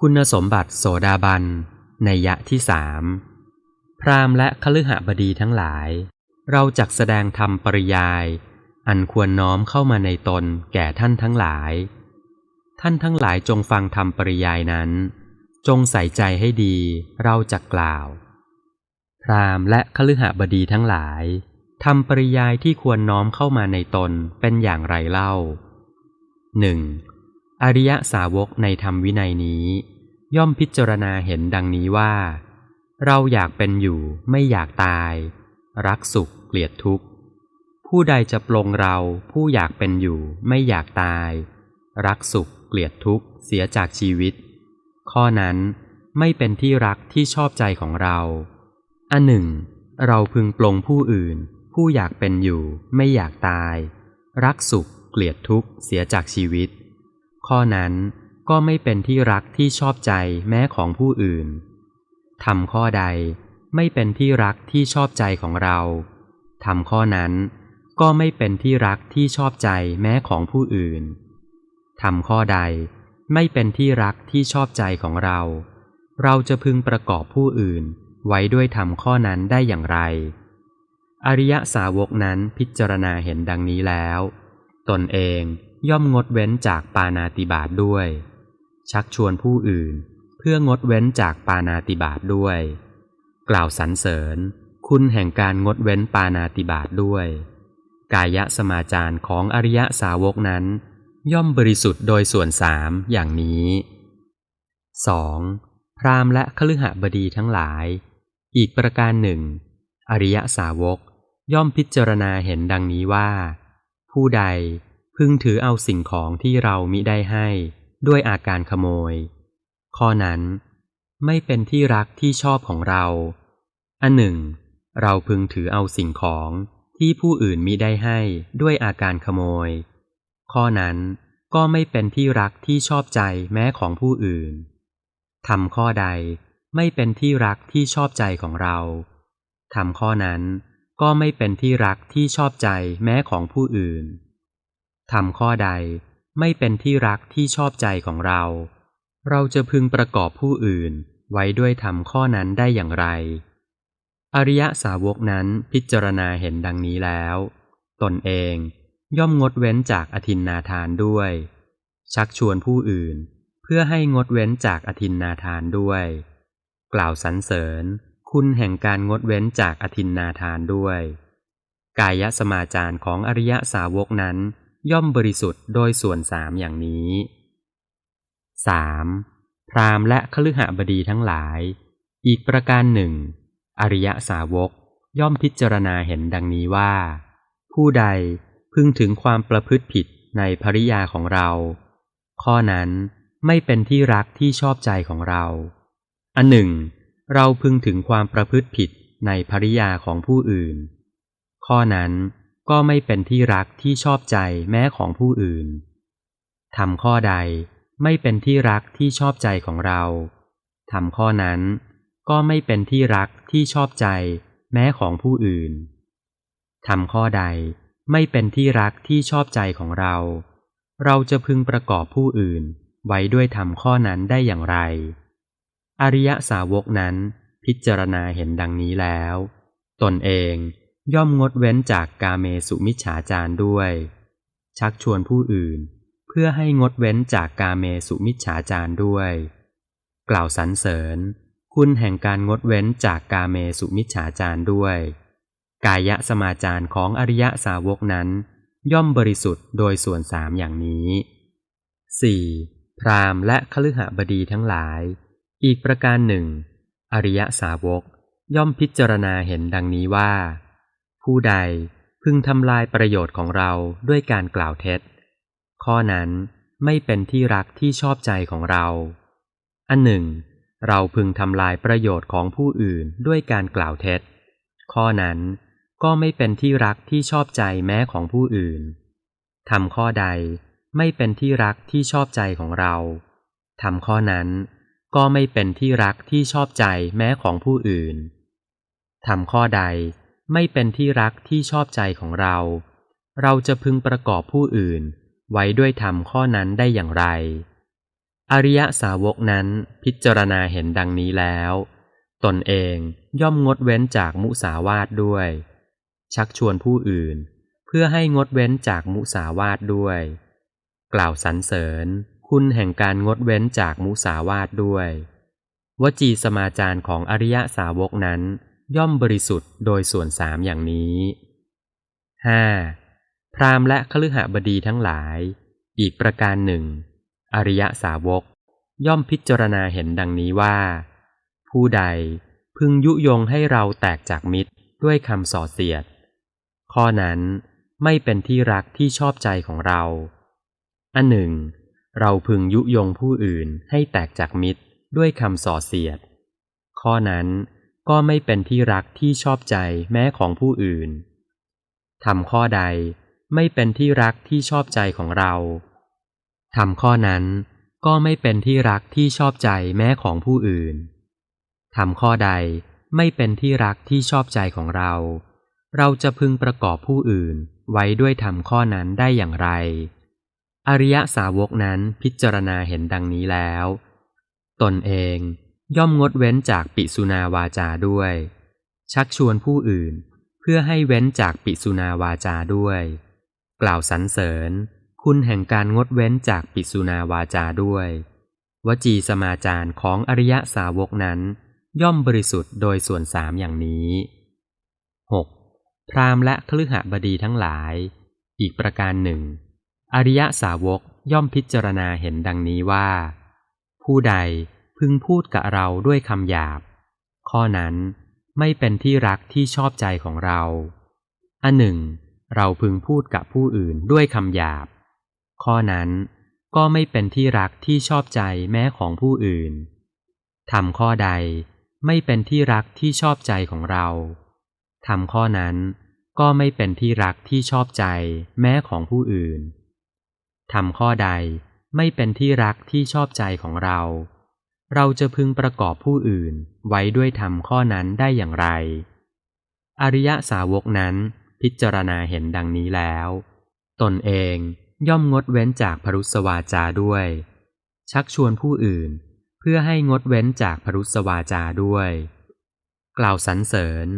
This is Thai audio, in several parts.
คุณสมบัติโสดาบันในยะที่สามพราหมณ์และคฤหบดีทั้งหลาย เราจักแสดงธรรมปริยาย อันควรน้อมเข้ามาในตนแก่ท่านทั้งหลาย ท่านทั้งหลายจงฟังธรรมปริยายนั้น จงใส่ใจให้ดีเราจักกล่าว พราหมณ์และคฤหบดีทั้งหลายทำปริยายที่ควรน้อมเข้ามาในตนเป็นอย่างไรเล่าหนึ่ง อริยสาวกในธรรมวินัยนี้ ย่อมพิจารณาเห็นดังนี้ว่า เราอยากเป็นอยู่ไม่อยากตาย รักสุขเกลียดทุกข์ ผู้ใดจะปลงเราผู้อยากเป็นอยู่ไม่อยากตาย รักสุขเกลียดทุกข์เสียจากชีวิต ข้อนั้นไม่เป็นที่รักที่ชอบใจของเรา อันหนึ่ง เราพึงปลงผู้อื่น ผู้อยากเป็นอยู่ไม่อยากตาย รักสุขเกลียดทุกข์เสียจากชีวิต ข้อนั้นก็ไม่เป็นที่รักที่ชอบใจแม้ของผู้อื่นทำข้อใดไม่เป็นที่รักที่ชอบใจของเราทำข้อนั้นก็ไม่เป็นที่รักที่ชอบใจแม้ของผู้อื่นทำข้อใดไม่เป็นที่รักที่ชอบใจของเรา เราจะพึงประกอบผู้อื่นไว้ด้วยทำข้อนั้นได้อย่างไร อริยสาวกนั้นพิจารณาเห็นดังนี้แล้ว ตนเอง ย่อมงดเว้นจากปานาติบาตด้วย ชักชวนผู้อื่น เพื่องดเว้นจากปานาติบาตด้วย กล่าวสรรเสริญ คุณแห่งการงดเว้นปานาติบาตด้วย กายะสมาจารของอริยสาวกนั้น ย่อมบริสุทธิ์โดยส่วนสามอย่างนี้ 2. พรามและคฤหบดีทั้งหลาย อีกประการหนึ่ง อริยสาวกย่อมพิจารณาเห็นดังนี้ว่า ผู้ใด พึงถือเอาสิ่งของที่เรามิได้ให้ด้วยอาการขโมย ข้อนั้นไม่เป็นที่รักที่ชอบของเรา อันหนึ่ง เราพึงถือเอาสิ่งของที่ผู้อื่นมิได้ให้ด้วยอาการขโมย ข้อนั้นก็ไม่เป็นที่รักที่ชอบใจแม้ของผู้อื่นทำข้อใดไม่เป็นที่รักที่ชอบใจของเราทำข้อนั้นก็ไม่เป็นที่รักที่ชอบใจแม้ของผู้อื่น ทำข้อใดไม่เป็นที่รักที่ชอบใจของเรา เราจะพึงประกอบผู้อื่นไว้ด้วยทำข้อนั้นได้อย่างไร อริยสาวกนั้นพิจารณาเห็นดังนี้แล้ว ตนเองย่อมงดเว้นจากอธินนาทานด้วย ชักชวนผู้อื่น เพื่อให้งดเว้นจากอธินนาทานด้วย กล่าวสรรเสริญ คุณแห่งการงดเว้นจากอธินนาทานด้วย กายสมาจารของอริยสาวกนั้น ย่อมบริสุทธิ์โดยส่วนสามอย่างนี้ 3. พรามและคฤหบดีทั้งหลาย อีกประการหนึ่ง อริยสาวกย่อมพิจารณาเห็นดังนี้ว่า ผู้ใดพึงถึงความประพฤติผิดในภริยาของเรา ข้อนั้นไม่เป็นที่รักที่ชอบใจของเรา อันหนึ่ง เราพึงถึงความประพฤติผิดในภริยาของผู้อื่น ข้อนั้น ก็ไม่เป็นที่รักที่ชอบใจแม้ของผู้อื่นทำข้อใดไม่เป็นที่รักที่ชอบใจของเราทำข้อนั้นก็ไม่เป็นที่รักที่ชอบใจแม้ของผู้อื่นทำข้อใดไม่เป็นที่รักที่ชอบใจของเรา เราจะพึงประกอบผู้อื่นไว้ด้วยทำข้อนั้นได้อย่างไร อริยสาวกนั้นพิจารณาเห็นดังนี้แล้ว ตนเอง ย่อมงดเว้นจากกาเมสุมิจฉาจารด้วย ชักชวนผู้อื่น เพื่อให้งดเว้นจากกาเมสุมิจฉาจารด้วย กล่าวสรรเสริญ คุณแห่งการงดเว้นจากกาเมสุมิจฉาจารด้วย กายะสมาจารของอริยสาวกนั้น ย่อมบริสุทธิ์โดยส่วนสามอย่างนี้ 4. พรามและคฤหบดีทั้งหลาย อีกประการหนึ่ง อริยสาวกย่อมพิจารณาเห็นดังนี้ว่า ผู้ใดพึงทำลายประโยชน์ของเราด้วยการกล่าวเท็จ ข้อนั้นไม่เป็นที่รักที่ชอบใจของเรา อันหนึ่ง เราพึงทำลายประโยชน์ของผู้อื่นด้วยการกล่าวเท็จ ข้อนั้นก็ไม่เป็นที่รักที่ชอบใจแม้ของผู้อื่นทำข้อใดไม่เป็นที่รักที่ชอบใจของเราทำข้อนั้นก็ไม่เป็นที่รักที่ชอบใจแม้ของผู้อื่นทำข้อใด ไม่เป็นที่รักที่ชอบใจของเรา เราจะพึงประกอบผู้อื่น ไว้ด้วยธรรมข้อนั้นได้อย่างไร อริยสาวกนั้นพิจารณาเห็นดังนี้แล้ว ตนเองย่อมงดเว้นจากมุสาวาทด้วย ชักชวนผู้อื่น เพื่อให้งดเว้นจากมุสาวาทด้วย กล่าวสรรเสริญคุณแห่งการงดเว้นจากมุสาวาทด้วย วจีสมาจารของอริยสาวกนั้น ย่อมบริสุทธิ์โดยส่วนสามอย่างนี้ 5. พราหมณ์และคฤหบดีทั้งหลาย อีกประการหนึ่ง อริยสาวก ย่อมพิจารณาเห็นดังนี้ว่า ผู้ใดพึงยุยงให้เราแตกจากมิตรด้วยคำส่อเสียด ข้อนั้นไม่เป็นที่รักที่ชอบใจของเรา อันหนึ่ง เราพึงยุยงผู้อื่นให้แตกจากมิตรด้วยคำส่อเสียด ข้อนั้น ก็ไม่เป็นที่รักที่ชอบใจแม้ของผู้อื่นทำข้อใดไม่เป็นที่รักที่ชอบใจของเราทำข้อนั้นก็ไม่เป็นที่รักที่ชอบใจแม้ของผู้อื่นทำข้อใดไม่เป็นที่รักที่ชอบใจของเรา เราจะพึงประกอบผู้อื่นไว้ด้วยทำข้อนั้นได้อย่างไร อริยสาวกนั้นพิจารณาเห็นดังนี้แล้ว ตนเอง ย่อมงดเว้นจากปิสุนาวาจาด้วย ชักชวนผู้อื่นเพื่อให้เว้นจากปิสุนาวาจาด้วย กล่าวสรรเสริญ คุณแห่งการงดเว้นจากปิสุนาวาจาด้วย วจีสมาจารของอริยสาวกนั้น ย่อมบริสุทธิ์โดยส่วนสามอย่างนี้ 6. พรามและคฤหบดีทั้งหลาย อีกประการหนึ่ง อริยสาวกย่อมพิจารณาเห็นดังนี้ว่า ผู้ใด พึงพูดกับเราด้วยคำหยาบ ข้อนั้นไม่เป็นที่รักที่ชอบใจของเรา อันหนึ่ง เราพึงพูดกับผู้อื่นด้วยคำหยาบ ข้อนั้นก็ไม่เป็นที่รักที่ชอบใจแม้ของผู้อื่นทำข้อใดไม่เป็นที่รักที่ชอบใจของเราทำข้อนั้นก็ไม่เป็นที่รักที่ชอบใจแม้ของผู้อื่นทำข้อใดไม่เป็นที่รักที่ชอบใจของเรา เราจะพึงประกอบผู้อื่นไว้ด้วยธรรมข้อนั้นได้อย่างไร อริยสาวกนั้นพิจารณาเห็นดังนี้แล้ว ตนเองย่อมงดเว้นจากพรุสวาจาด้วย ชักชวนผู้อื่นเพื่อให้งดเว้นจากพรุสวาจาด้วย กล่าวสรรเสริญ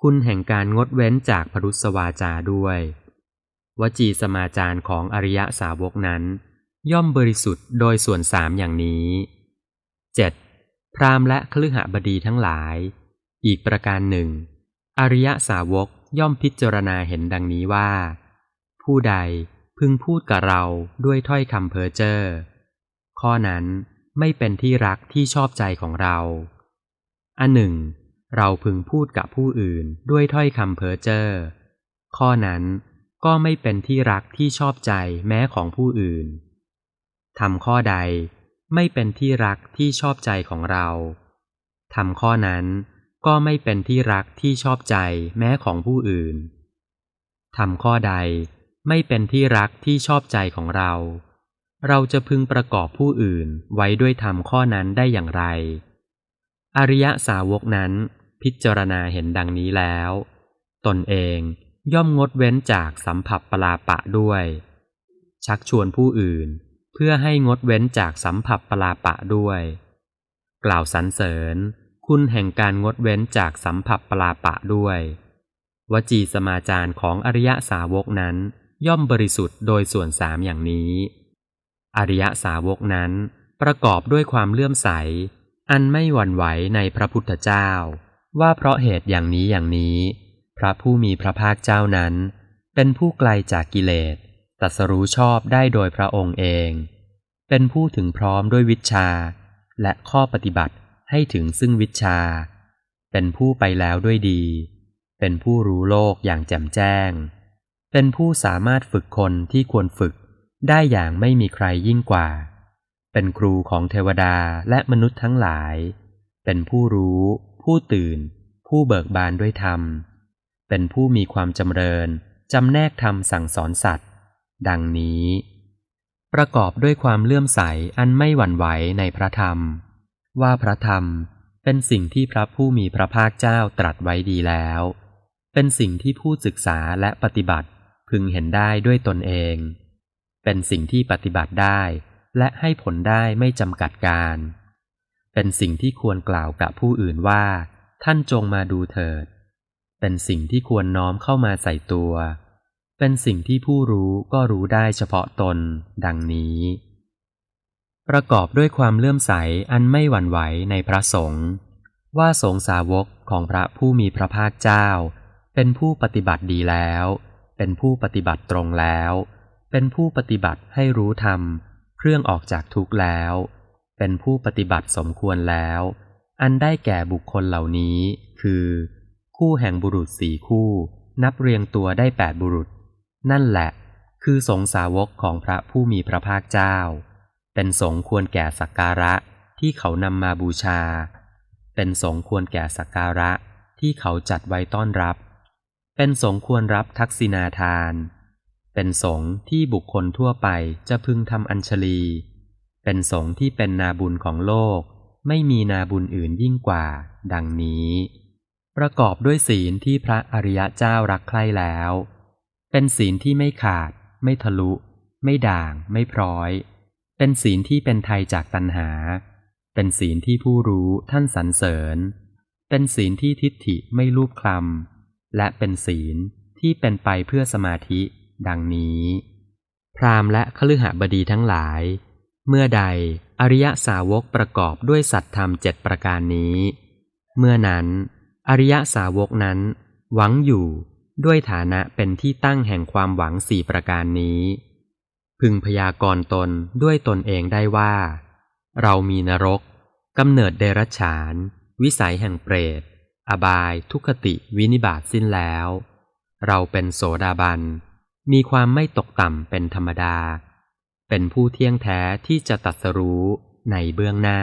คุณแห่งการงดเว้นจากพรุสวาจาด้วย วจีสมาจารของอริยสาวกนั้น ย่อมบริสุทธิ์โดยส่วนสามอย่างนี้ 7. พราหมณ์และคฤหบดีทั้งหลาย อีกประการหนึ่ง อริยสาวกย่อมพิจารณาเห็นดังนี้ว่า ผู้ใดพึงพูดกับเราด้วยถ้อยคำเพ้อเจ้อข้อนั้นไม่เป็นที่รักที่ชอบใจของเรา อันหนึ่ง เราพึงพูดกับผู้อื่นด้วยถ้อยคำเพ้อเจ้อข้อนั้นก็ไม่เป็นที่รักที่ชอบใจแม้ของผู้อื่นทำข้อใด ไม่เป็นที่รักที่ชอบใจของเราทำข้อนั้นก็ไม่เป็นที่รักที่ชอบใจแม้ของผู้อื่นทำข้อใดไม่เป็นที่รักที่ชอบใจของเรา เราจะพึงประกอบผู้อื่นไว้ด้วยทำข้อนั้นได้อย่างไร อริยสาวกนั้นพิจารณาเห็นดังนี้แล้ว ตนเองย่อมงดเว้นจากสัมผัสปลาปะด้วย ชักชวนผู้อื่น เพื่อให้งดเว้นจากสัมผัสปลาปะด้วย กล่าวสรรเสริญ คุณแห่งการงดเว้นจากสัมผัสปลาปะด้วย วจีสมาจารของอริยสาวกนั้น ย่อมบริสุทธิ์โดยส่วนสามอย่างนี้ อริยสาวกนั้นประกอบด้วยความเลื่อมใส อันไม่หวั่นไหวในพระพุทธเจ้า ว่าเพราะเหตุอย่างนี้อย่างนี้ พระผู้มีพระภาคเจ้านั้น เป็นผู้ไกลจากกิเลส ตัสรู้ชอบได้โดยพระองค์เอง เป็นผู้ถึงพร้อมด้วยวิชา และข้อปฏิบัติให้ถึงซึ่งวิชา เป็นผู้ไปแล้วด้วยดี เป็นผู้รู้โลกอย่างแจ่มแจ้ง เป็นผู้สามารถฝึกคนที่ควรฝึกได้อย่างไม่มีใครยิ่งกว่า เป็นครูของเทวดาและมนุษย์ทั้งหลาย เป็นผู้รู้ ผู้ตื่น ผู้เบิกบานด้วยธรรม เป็นผู้มีความจำเริญ จำแนกธรรมสั่งสอนสัตว์ ดังนี้ ประกอบด้วยความเลื่อมใสอันไม่หวั่นไหวในพระธรรม ว่าพระธรรมเป็นสิ่งที่พระผู้มีพระภาคเจ้าตรัสไว้ดีแล้ว เป็นสิ่งที่ผู้ศึกษาและปฏิบัติพึงเห็นได้ด้วยตนเอง เป็นสิ่งที่ปฏิบัติได้และให้ผลได้ไม่จำกัดการ เป็นสิ่งที่ควรกล่าวกับผู้อื่นว่า ท่านจงมาดูเถิด เป็นสิ่งที่ควรน้อมเข้ามาใส่ตัว เป็นสิ่งที่ผู้รู้ก็รู้ได้เฉพาะตน ดังนี้ ประกอบด้วยความเลื่อมใสอันไม่หวั่นไหวในพระสงฆ์ว่าสงสาวกของพระผู้มีพระภาคเจ้า เป็นผู้ปฏิบัติดีแล้ว เป็นผู้ปฏิบัติตรงแล้ว เป็นผู้ปฏิบัติให้รู้ธรรม เครื่องออกจากทุกข์แล้ว เป็นผู้ปฏิบัติสมควรแล้ว อันได้แก่บุคคลเหล่านี้ คือ คู่แห่งบุรุษสี่คู่ นับเรียงตัวได้แปดบุรุษ นั่นแหละ คือสงสาวกของพระผู้มีพระภาคเจ้า เป็นสงควรแก่สักการะที่เขานำมาบูชา เป็นสงควรแก่สักการะที่เขาจัดไว้ต้อนรับ เป็นสงควรรับทักษิณาทาน เป็นสงที่บุคคลทั่วไปจะพึงทำอัญชลี เป็นสงที่เป็นนาบุญของโลก ไม่มีนาบุญอื่นยิ่งกว่า ดังนี้ ประกอบด้วยศีลที่พระอริยเจ้ารักใคร่แล้ว เป็นศีลที่ไม่ขาด ไม่ทะลุ ไม่ด่าง ไม่พร้อย เป็นศีลที่เป็นไทยจากตัณหา เป็นศีลที่ผู้รู้ท่านสรรเสริญ เป็นศีลที่ทิฏฐิไม่รูปคลำและเป็นศีลที่เป็นไปเพื่อสมาธิ ดังนี้ พรามและคฤหบดีทั้งหลาย เมื่อใดอริยสาวกประกอบด้วยสัตธรรมเจ็ดประการนี้ เมื่อนั้น อริยสาวกนั้น หวังอยู่ ด้วยฐานะเป็นที่ตั้งแห่งความหวังสี่ประการนี้ พึงพยากรณ์ตนด้วยตนเองได้ว่า เรามีนรกกำเนิดเดรัจฉาน วิสัยแห่งเปรต อบายทุคติวินิบาตสิ้นแล้ว เราเป็นโสดาบัน มีความไม่ตกต่ำเป็นธรรมดา เป็นผู้เที่ยงแท้ที่จะตัดสรู้ในเบื้องหน้า